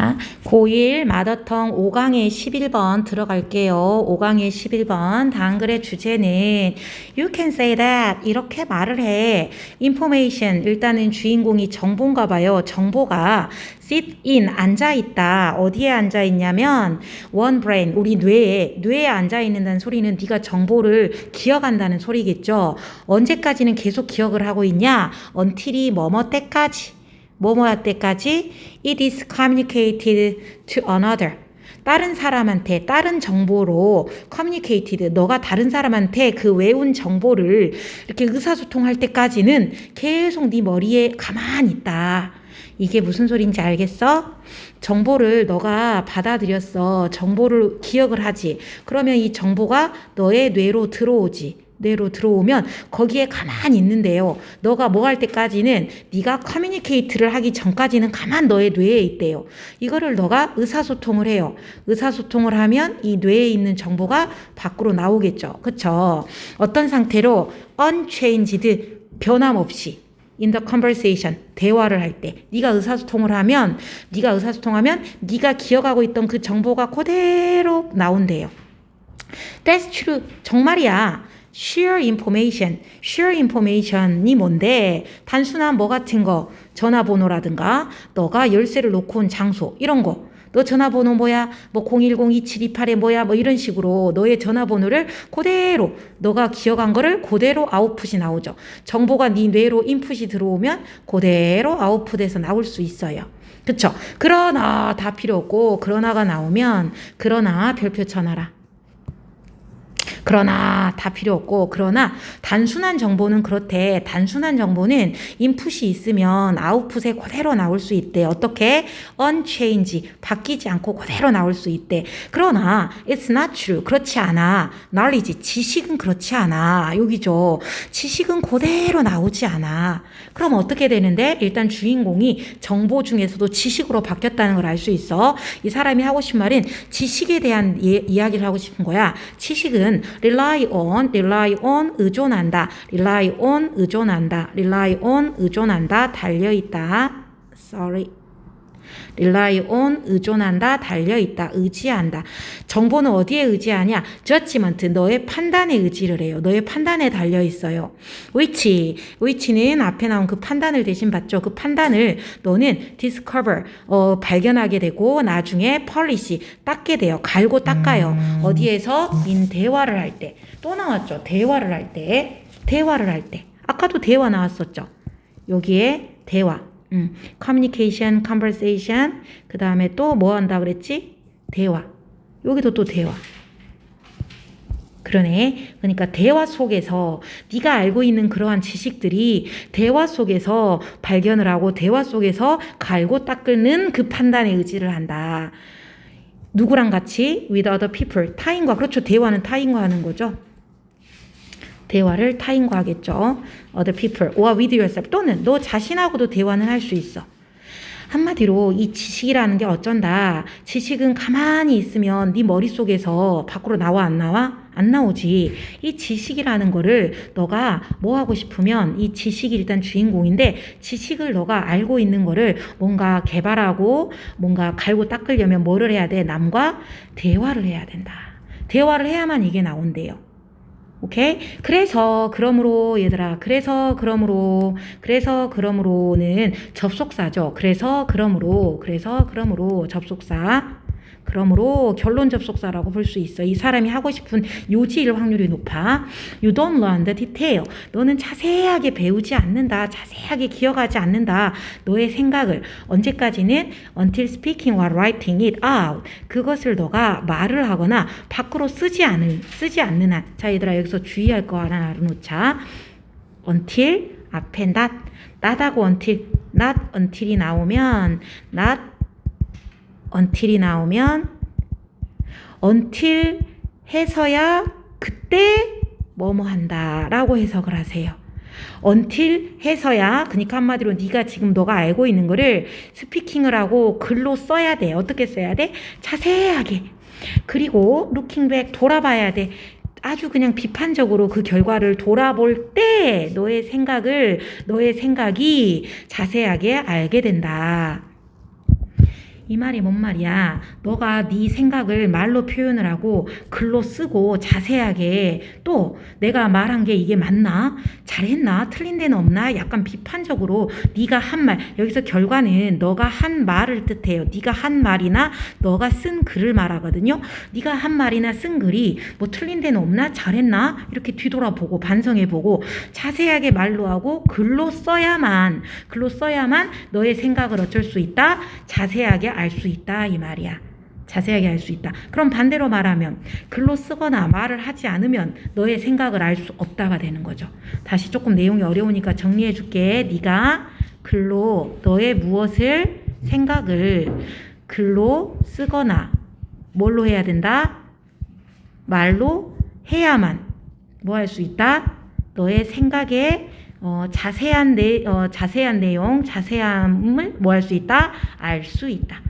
자, 고1 마더텅 5강의 11번 들어갈게요. 5강의 11번. 단글의 주제는 You can say that. 이렇게 말을 해. information. 일단은 주인공이 정보인가 봐요. 정보가 sit in. 앉아 있다. 어디에 앉아 있냐면 one brain. 우리 뇌에, 뇌에 앉아 있는다는 소리는 네가 정보를 기억한다는 소리겠죠. 언제까지는 계속 기억을 하고 있냐? until이 뭐뭐 때까지. 뭐뭐 할 때까지 it is communicated to another. 다른 사람한테 다른 정보로 communicated 너가 다른 사람한테 그 외운 정보를 이렇게 의사소통할 때까지는 계속 네 머리에 가만히 있다. 이게 무슨 소린지 알겠어? 정보를 너가 받아들였어. 정보를 기억을 하지. 그러면 이 정보가 너의 뇌로 들어오지. 뇌로 들어오면 거기에 가만히 있는데요. 너가 뭐 할 때까지는 네가 커뮤니케이트를 하기 전까지는 가만 너의 뇌에 있대요. 이거를 너가 의사소통을 해요. 의사소통을 하면 이 뇌에 있는 정보가 밖으로 나오겠죠. 그쵸? 어떤 상태로 unchanged 변함없이 in the conversation 대화를 할 때 네가 의사소통을 하면 네가 의사소통하면 네가 기억하고 있던 그 정보가 그대로 나온대요. That's true. 정말이야. Share information, share information이 뭔데? 단순한 뭐 같은 거, 전화번호라든가, 너가 열쇠를 놓고 온 장소, 이런 거. 너 전화번호 뭐야? 뭐 010-2728에 뭐야? 뭐 이런 식으로 너의 전화번호를 그대로 너가 기억한 거를 그대로 아웃풋이 나오죠. 정보가 네 뇌로 인풋이 들어오면 그대로 아웃풋에서 나올 수 있어요. 그쵸? 그러나 다 필요 없고 그러나가 나오면 그러나 별표 쳐놔라. 그러나 다 필요 없고 그러나 단순한 정보는 그렇대. 단순한 정보는 인풋이 있으면 아웃풋에 그대로 나올 수 있대. 어떻게? unchange 바뀌지 않고 그대로 나올 수 있대. 그러나 it's not true. 그렇지 않아. knowledge 지식은 그렇지 않아. 여기죠. 지식은 그대로 나오지 않아. 그럼 어떻게 되는데? 일단 주인공이 정보 중에서도 지식으로 바뀌었다는 걸 알 수 있어. 이 사람이 하고 싶은 말은 지식에 대한 이, 이야기를 하고 싶은 거야. 지식은 rely on, rely on 의존한다. rely on 의존한다. rely on 의존한다. 달려 있다. sorry. Rely on 의존한다, 달려 있다, 의지한다. 정보는 어디에 의지하냐? judgment, 너의 판단에 의지를 해요. 너의 판단에 달려 있어요. which, which는 앞에 나온 그 판단을 대신 받죠. 그 판단을 너는 discover, 어, 발견하게 되고 나중에 polish, 닦게 돼요. 갈고 닦아요. 어디에서? 인 대화를 할 때. 또 나왔죠. 대화를 할 때. 대화를 할 때. 아까도 대화 나왔었죠. 여기에 대화. 음, communication, conversation, 그 다음에 또 뭐 한다 그랬지? 대화. 여기도 또 대화. 그러네. 그러니까 대화 속에서 네가 알고 있는 그러한 지식들이 대화 속에서 발견을 하고 대화 속에서 갈고 닦는 그 판단에 의지를 한다. 누구랑 같이? with other people. 타인과. 그렇죠. 대화는 타인과 하는 거죠. 대화를 타인과 하겠죠. other people or with yourself 또는 너 자신하고도 대화는 할 수 있어. 한마디로 이 지식이라는 게 어쩐다. 지식은 가만히 있으면 네 머릿속에서 밖으로 나와 안 나와? 안 나오지. 이 지식이라는 거를 너가 뭐 하고 싶으면 이 지식이 일단 주인공인데 지식을 너가 알고 있는 거를 뭔가 개발하고 뭔가 갈고 닦으려면 뭐를 해야 돼? 남과 대화를 해야 된다. 대화를 해야만 이게 나온대요. 오케이? 그래서 그러므로 얘들아 그래서 그러므로 그래서 그러므로는 접속사죠. 그래서 그러므로 그래서 그러므로 접속사 그러므로 결론 접속사라고 볼 수 있어. 이 사람이 하고 싶은 요지일 확률이 높아. You don't learn the detail. 너는 자세하게 배우지 않는다. 자세하게 기억하지 않는다. 너의 생각을 언제까지는 until speaking or writing it out. 그것을 너가 말을 하거나 밖으로 쓰지 않을 쓰지 않는 한. 자, 얘들아 여기서 주의할 거 하나 알아놓자. until 앞에 not not하고 until not until이 나오면 not until이 나오면 until 해서야 그때 뭐뭐 한다라고 해석을 하세요. until 해서야 그러니까 한마디로 네가 지금 너가 알고 있는 거를 스피킹을 하고 글로 써야 돼. 어떻게 써야 돼? 자세하게. 그리고 looking back 돌아봐야 돼. 아주 그냥 비판적으로 그 결과를 돌아볼 때 너의 생각을 너의 생각이 자세하게 알게 된다. 이 말이 뭔 말이야? 너가 네 생각을 말로 표현을 하고 글로 쓰고 자세하게 또 내가 말한 게 이게 맞나? 잘했나? 틀린 데는 없나? 약간 비판적으로 네가 한 말 여기서 결과는 너가 한 말을 뜻해요. 네가 한 말이나 너가 쓴 글을 말하거든요. 네가 한 말이나 쓴 글이 뭐 틀린 데는 없나? 잘했나? 이렇게 뒤돌아보고 반성해보고 자세하게 말로 하고 글로 써야만 글로 써야만 너의 생각을 어쩔 수 있다. 자세하게 알 수 있다 이 말이야. 자세하게 알 수 있다. 그럼 반대로 말하면 글로 쓰거나 말을 하지 않으면 너의 생각을 알 수 없다가 되는 거죠. 다시 조금 내용이 어려우니까 정리해 줄게. 네가 글로 너의 무엇을 생각을 글로 쓰거나 뭘로 해야 된다? 말로 해야만 뭐 할 수 있다? 너의 생각에 어, 자세한 내 어, 자세한 내용, 자세함을 뭐 할 수 있다? 알 수 있다.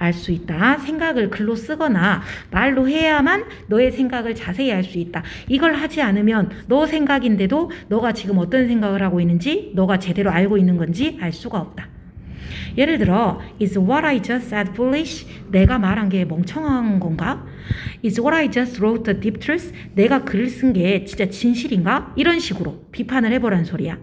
알 수 있다. 생각을 글로 쓰거나 말로 해야만 너의 생각을 자세히 알 수 있다. 이걸 하지 않으면 너 생각인데도 너가 지금 어떤 생각을 하고 있는지, 너가 제대로 알고 있는 건지 알 수가 없다. 예를 들어, is what I just said foolish? 내가 말한 게 멍청한 건가? Is what I just wrote the deep truth? 내가 글을 쓴 게 진짜 진실인가? 이런 식으로 비판을 해보라는 소리야.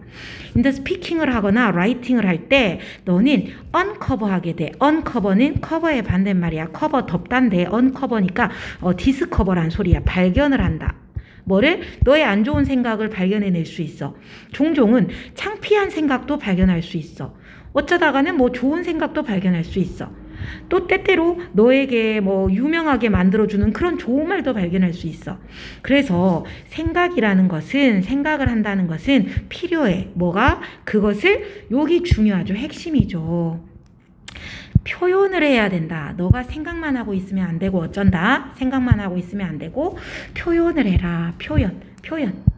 근데 스피킹을 하거나 라이팅을 할 때 너는 uncover하게 돼. uncover는 cover의 반대말이야. cover 덮단데 uncover니까 어, 디스커버란 소리야. 발견을 한다. 뭐를 너의 안 좋은 생각을 발견해낼 수 있어. 종종은 창피한 생각도 발견할 수 있어. 어쩌다가는 뭐 좋은 생각도 발견할 수 있어. 또 때때로 너에게 뭐 유명하게 만들어주는 그런 좋은 말도 발견할 수 있어. 그래서 생각이라는 것은 생각을 한다는 것은 필요해. 뭐가? 그것을 여기 중요하죠. 핵심이죠. 표현을 해야 된다. 너가 생각만 하고 있으면 안 되고 어쩐다. 생각만 하고 있으면 안 되고 표현을 해라. 표현. 표현.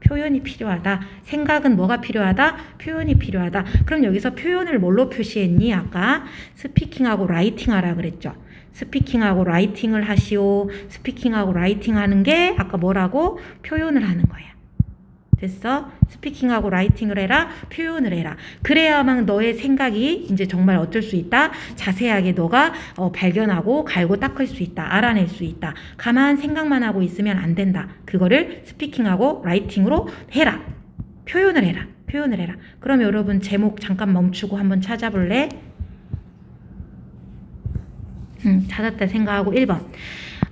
표현이 필요하다. 생각은 뭐가 필요하다? 표현이 필요하다. 그럼 여기서 표현을 뭘로 표시했니? 아까 스피킹하고 라이팅 하라 그랬죠. 스피킹하고 라이팅을 하시오. 스피킹하고 라이팅 하는 게 아까 뭐라고? 표현을 하는 거야. 됐어? 스피킹하고 라이팅을 해라, 표현을 해라. 그래야만 너의 생각이 이제 정말 어쩔 수 있다. 자세하게 너가 어, 발견하고 갈고 닦을 수 있다. 알아낼 수 있다. 가만 생각만 하고 있으면 안 된다. 그거를 스피킹하고 라이팅으로 해라. 표현을 해라. 표현을 해라. 그럼 여러분 제목 잠깐 멈추고 한번 찾아볼래? 음, 찾았다 생각하고 1번.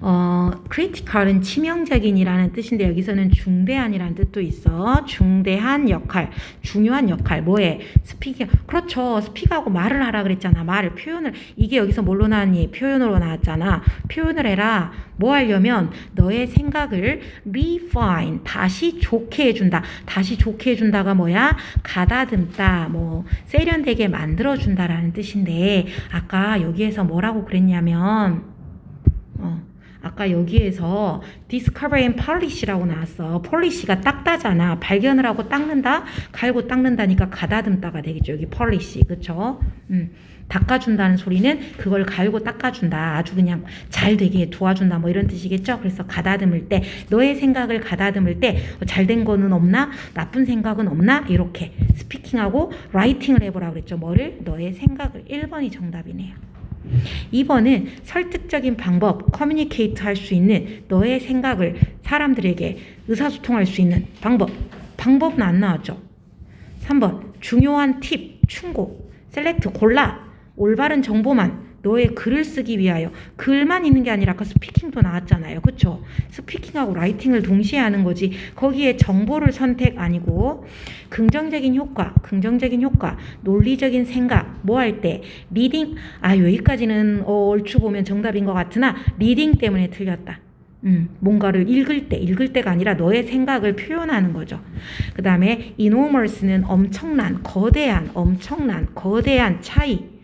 어, critical은 치명적인이라는 뜻인데 여기서는 중대한이라는 뜻도 있어. 중대한 역할, 중요한 역할. 뭐에? 스피킹. 그렇죠. 스피크하고 말을 하라 그랬잖아. 말을 표현을 이게 여기서 뭘로 나왔니? 표현으로 나왔잖아. 표현을 해라. 뭐 하려면 너의 생각을 refine 다시 좋게 해준다. 다시 좋게 해준다가 뭐야? 가다듬다. 뭐 세련되게 만들어준다라는 뜻인데 아까 여기에서 뭐라고 그랬냐면 어. 아까 여기에서 discover and polish라고 나왔어. polish가 닦다잖아. 발견을 하고 닦는다. 갈고 닦는다니까 가다듬다가 되겠죠. 여기 polish. 그쵸? 음. 닦아준다는 소리는 그걸 갈고 닦아준다. 아주 그냥 잘 되게 도와준다. 뭐 이런 뜻이겠죠? 그래서 가다듬을 때, 너의 생각을 가다듬을 때, 잘된 거는 없나? 나쁜 생각은 없나? 이렇게 스피킹하고 라이팅을 해보라 그랬죠. 뭐를? 너의 생각을. 1번이 정답이네요. 2번은 설득적인 방법, 커뮤니케이트 할 수 있는 너의 생각을 사람들에게 의사소통할 수 있는 방법. 방법은 안 나왔죠. 3번, 중요한 팁, 충고, 셀렉트, 골라, 올바른 정보만 너의 글을 쓰기 위하여 글만 있는 게 아니라 아까 스피킹도 나왔잖아요. 그쵸? 스피킹하고 라이팅을 동시에 하는 거지. 거기에 정보를 선택 아니고 긍정적인 효과, 긍정적인 효과, 논리적인 생각, 뭐 할 때, 리딩, 아, 여기까지는 어, 얼추 보면 정답인 것 같으나 리딩 때문에 틀렸다. 음, 뭔가를 읽을 때, 읽을 때가 아니라 너의 생각을 표현하는 거죠. 그 다음에 enormous는 엄청난, 거대한, 엄청난, 거대한 차이.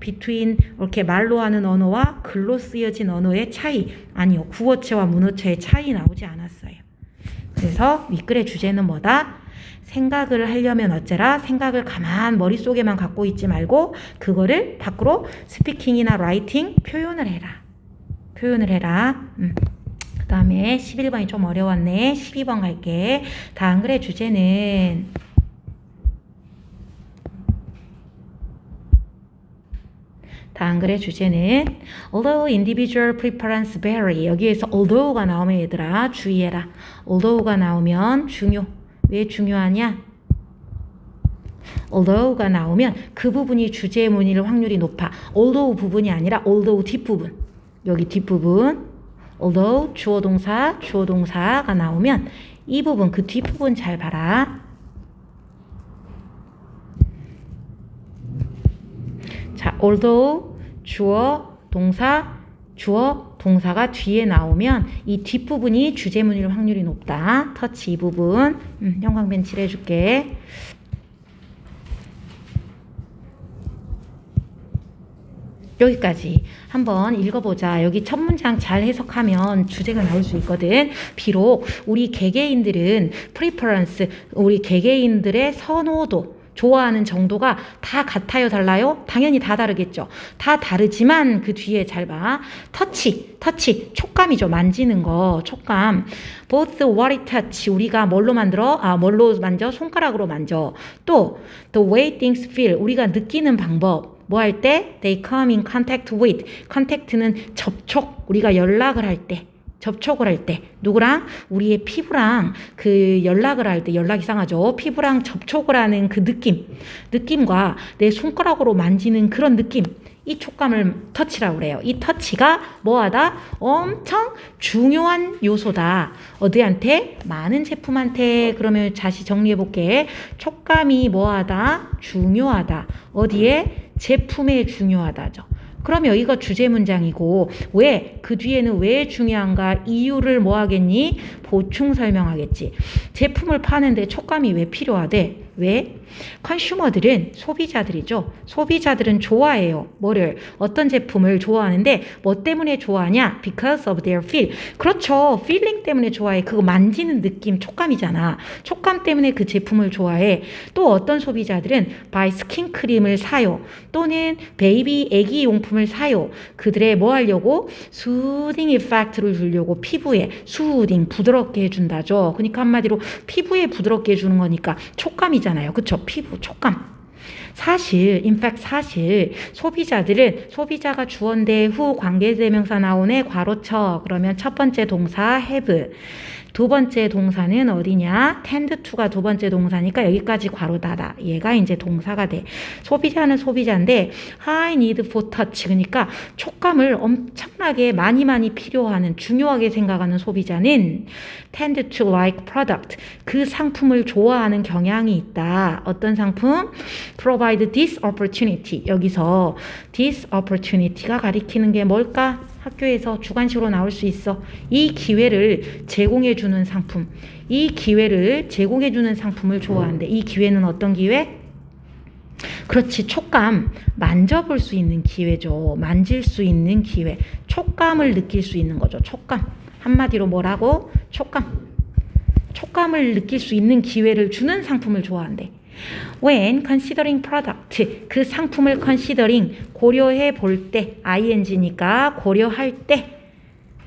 Between 이렇게 말로 하는 언어와 글로 쓰여진 언어의 차이. 아니요, 구어체와 문어체의 차이 나오지 않았어요. 그래서 윗글의 주제는 뭐다? 생각을 하려면 어쩌라? 생각을 가만 머릿속에만 갖고 있지 말고 그거를 밖으로 스피킹이나 라이팅 표현을 해라. 표현을 해라. 음. 그 다음에 11번이 좀 어려웠네. 12번 갈게. 다음 글의 주제는 다음 글의 주제는 although individual preference vary 여기에서 although가 나오면 얘들아 주의해라. although가 나오면 중요. 왜 중요하냐? although가 나오면 그 부분이 주제문일 확률이 높아. although 부분이 아니라 although 뒷부분. 여기 뒷부분. although 주어 동사, 주어 동사가 나오면 이 부분 그 뒷부분 잘 봐라. 자, although 주어 동사 주어 동사가 뒤에 나오면 이 뒷부분이 주제문일 확률이 높다. 터치 이 부분. 음, 형광펜 칠해줄게. 여기까지 한번 읽어보자. 여기 첫 문장 잘 해석하면 주제가 나올 수 있거든. 비록 우리 개개인들은 preference, 우리 개개인들의 선호도, 좋아하는 정도가 다 같아요, 달라요? 당연히 다 다르겠죠. 다 다르지만 그 뒤에 잘 봐. 터치, 터치, 촉감이죠. 만지는 거, 촉감. both what it touch, 우리가 뭘로 만들어? 아, 뭘로 만져? 손가락으로 만져. 또, the way things feel, 우리가 느끼는 방법. 뭐 할 때? They come in contact with. contact는 접촉. 우리가 연락을 할 때. 접촉을 할 때. 누구랑? 우리의 피부랑 그 연락을 할 때. 연락 이상하죠? 피부랑 접촉을 하는 그 느낌. 느낌과 내 손가락으로 만지는 그런 느낌. 이 촉감을 터치라고 그래요. 이 터치가 뭐하다? 엄청 중요한 요소다. 어디한테? 많은 제품한테. 그러면 다시 정리해 볼게. 촉감이 뭐하다? 중요하다. 어디에? 제품에 중요하다죠. 그럼 여기가 주제 문장이고 왜 그 뒤에는 왜 중요한가 이유를 뭐 하겠니? 보충 설명하겠지. 제품을 파는데 촉감이 왜 필요하대? 왜? 컨슈머들은 소비자들이죠. 소비자들은 좋아해요. 뭐를? 어떤 제품을 좋아하는데 뭐 때문에 좋아하냐? Because of their feel. 그렇죠. feeling 때문에 좋아해. 그거 만지는 느낌, 촉감이잖아. 촉감 때문에 그 제품을 좋아해. 또 어떤 소비자들은 by 스킨 크림을 사요. 또는 베이비 애기 용품을 사요. 그들의 뭐 하려고? soothing effect를 주려고 피부에 soothing 부드럽게 해준다죠. 그러니까 한마디로 피부에 부드럽게 해주는 거니까 촉감이잖아 요. 그쵸? 피부 촉감. 사실, 인팩 사실 소비자들은 소비자가 주어인데 후 관계대명사 나오네 괄호쳐 그러면 첫 번째 동사 have 두 번째 동사는 어디냐? tend to가 두 번째 동사니까 여기까지 괄호 닫아. 얘가 이제 동사가 돼. 소비자는 소비자인데 I need for touch 그러니까 촉감을 엄청나게 많이 많이 필요하는 중요하게 생각하는 소비자는 tend to like product 그 상품을 좋아하는 경향이 있다. 어떤 상품? Provide this opportunity 여기서 this opportunity가 가리키는 게 뭘까? 학교에서 주관식으로 나올 수 있어. 이 기회를 제공해 주는 상품. 이 기회를 제공해 주는 상품을 좋아하는데 이 기회는 어떤 기회? 그렇지. 촉감. 만져볼 수 있는 기회죠. 만질 수 있는 기회. 촉감을 느낄 수 있는 거죠. 촉감. 한마디로 뭐라고? 촉감. 촉감을 느낄 수 있는 기회를 주는 상품을 좋아한대. When considering product, 그 상품을 considering, 고려해 볼 때, ing니까 고려할 때,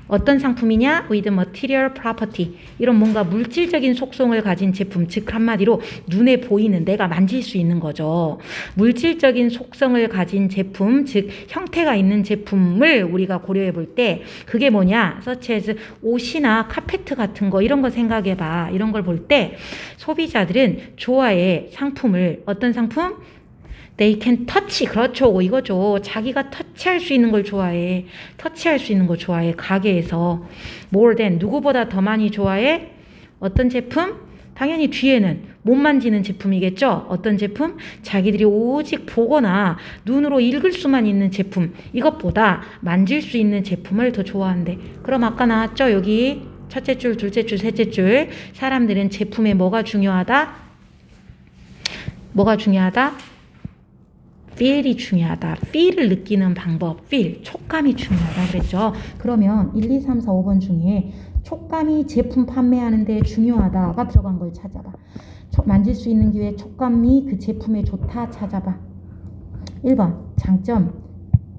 어떤 상품이냐? with material property. 이런 뭔가 물질적인 속성을 가진 제품, 즉 한마디로 눈에 보이는 내가 만질 수 있는 거죠. 물질적인 속성을 가진 제품, 즉 형태가 있는 제품을 우리가 고려해 볼 때 그게 뭐냐? such as 옷이나 카페트 같은 거 이런 거 생각해 봐. 이런 걸 볼 때 소비자들은 좋아해 상품을 어떤 상품? They can touch. 그렇죠. 이거죠. 자기가 터치 할 수 있는 걸 좋아해. 터치할 수 있는 걸 좋아해. 가게에서. more than. 누구보다 더 많이 좋아해? 어떤 제품? 당연히 뒤에는 못 만지는 제품이겠죠? 어떤 제품? 자기들이 오직 보거나 눈으로 읽을 수만 있는 제품. 이것보다 만질 수 있는 제품을 더 좋아한대. 그럼 아까 나왔죠? 여기 첫째 줄, 둘째 줄, 셋째 줄. 사람들은 제품에 뭐가 중요하다? 뭐가 중요하다? Feel이 중요하다. feel을 느끼는 방법, feel, 촉감이 중요하다 그랬죠. 그러면 1, 2, 3, 4, 5번 중에 촉감이 제품 판매하는데 중요하다가 들어간 걸 찾아봐. 촉- 만질 수 있는 기회 촉감이 그 제품에 좋다 찾아봐. 1번 장점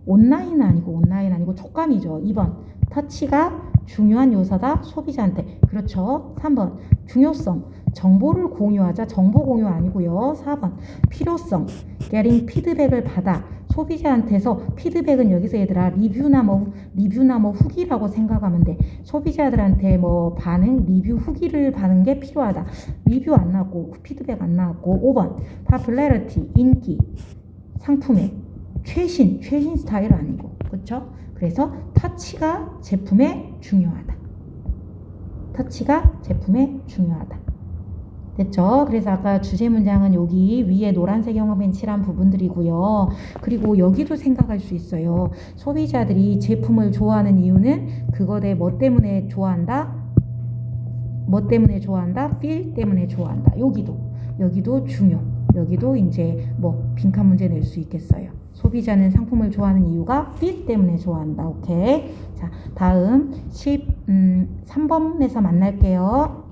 온라인 아니고 온라인 아니고 촉감이죠. 2번 터치가 중요한 요소다 소비자한테 그렇죠 3번 중요성 정보를 공유하자. 정보 공유 아니고요. 4번 필요성 getting 피드백을 받아. 소비자한테서 피드백은 여기서 얘들아 리뷰나 뭐 리뷰나 뭐 후기라고 생각하면 돼. 소비자들한테 뭐 반응 리뷰 후기를 받는 게 필요하다. 리뷰 안 나왔고 피드백 안 나왔고. 5번 popularity 인기 상품의 최신 최신 스타일 아니고. 그렇죠 그래서 터치가 제품에 중요하다. 터치가 제품에 중요하다 됐죠? 그래서 아까 주제 문장은 여기 위에 노란색 영어펜 칠한 부분들이고요. 그리고 여기도 생각할 수 있어요. 소비자들이 제품을 좋아하는 이유는 그거에 뭐 때문에 좋아한다? 뭐 때문에 좋아한다? feel 때문에 좋아한다. 여기도 여기도 중요. 여기도 이제 뭐 빈칸 문제 낼 수 있겠어요. 소비자는 상품을 좋아하는 이유가 feel 때문에 좋아한다. 오케이. 자, 다음 10 음, 3번에서 만날게요.